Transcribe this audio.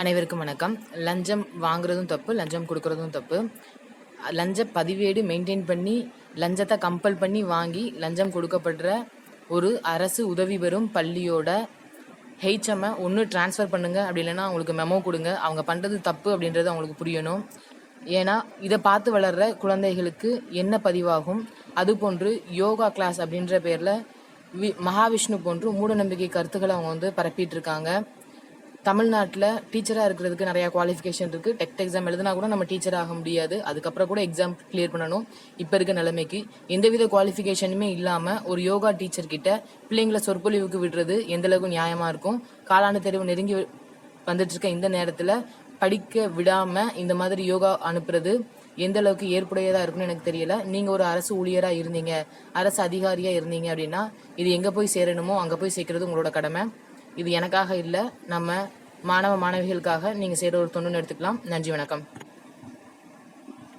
அனைவருக்கும் வணக்கம். லஞ்சம் வாங்குறதும் தப்பு லஞ்சம் கொடுக்கறதும் தப்பு. லஞ்ச பதிவேடு மெயின்டைன் பண்ணி லஞ்சத்தை கம்பல் பண்ணி வாங்கி லஞ்சம் கொடுக்கப்படுற ஒரு அரசு உதவி பெறும் பள்ளியோட ஹெச்எம்மை ஒன்று ட்ரான்ஸ்ஃபர் பண்ணுங்க. அப்படி இல்லைன்னா அவங்களுக்கு மெமோ கொடுங்க. அவங்க பண்ணுறது தப்பு அப்படின்றது அவங்களுக்கு புரியணும். ஏன்னா இதை பார்த்து வளர்ற குழந்தைகளுக்கு என்ன பதிவாகும்? அதுபோன்று யோகா கிளாஸ் அப்படின்ற பேரில் வி மகாவிஷ்ணு போன்று மூடநம்பிக்கை கருத்துக்களை அவங்க வந்து பரப்பிட்டு இருக்காங்க. தமிழ்நாட்டில் டீச்சராக இருக்கிறதுக்கு நிறையா குவாலிஃபிகேஷன் இருக்குது டெக்ட் எக்ஸாம் எழுதினா கூட நம்ம டீச்சர் ஆக முடியாது. அதுக்கப்புறம் கூட எக்ஸாம் கிளியர் பண்ணணும். இப்போ இருக்க நிலைமைக்கு எந்தவித குவாலிஃபிகேஷனுமே இல்லாமல் ஒரு யோகா டீச்சர் கிட்ட பிள்ளைங்களை சொற்பொழிவுக்கு விடுறது எந்த அளவுக்கு நியாயமாக இருக்கும்? காலாண்டு தேர்வு நெருங்கி வந்துட்டு இந்த நேரத்தில் படிக்க விடாமல் இந்த மாதிரி யோகா அனுப்புறது எந்த அளவுக்கு ஏற்புடையதாக இருக்குன்னு எனக்கு தெரியல. நீங்கள் ஒரு அரசு ஊழியராக இருந்தீங்க அரசு அதிகாரியாக இருந்தீங்க அப்படின்னா இது எங்கே போய் சேரணுமோ அங்கே போய் சேர்க்கறது உங்களோட கடமை. இது எனக்காக இல்லை நம்ம மாணவ மாணவிகளுக்காக நீங்கள் செய்கிற ஒரு தொண்டுன்னு எடுத்துக்கலாம். நன்றி வணக்கம்.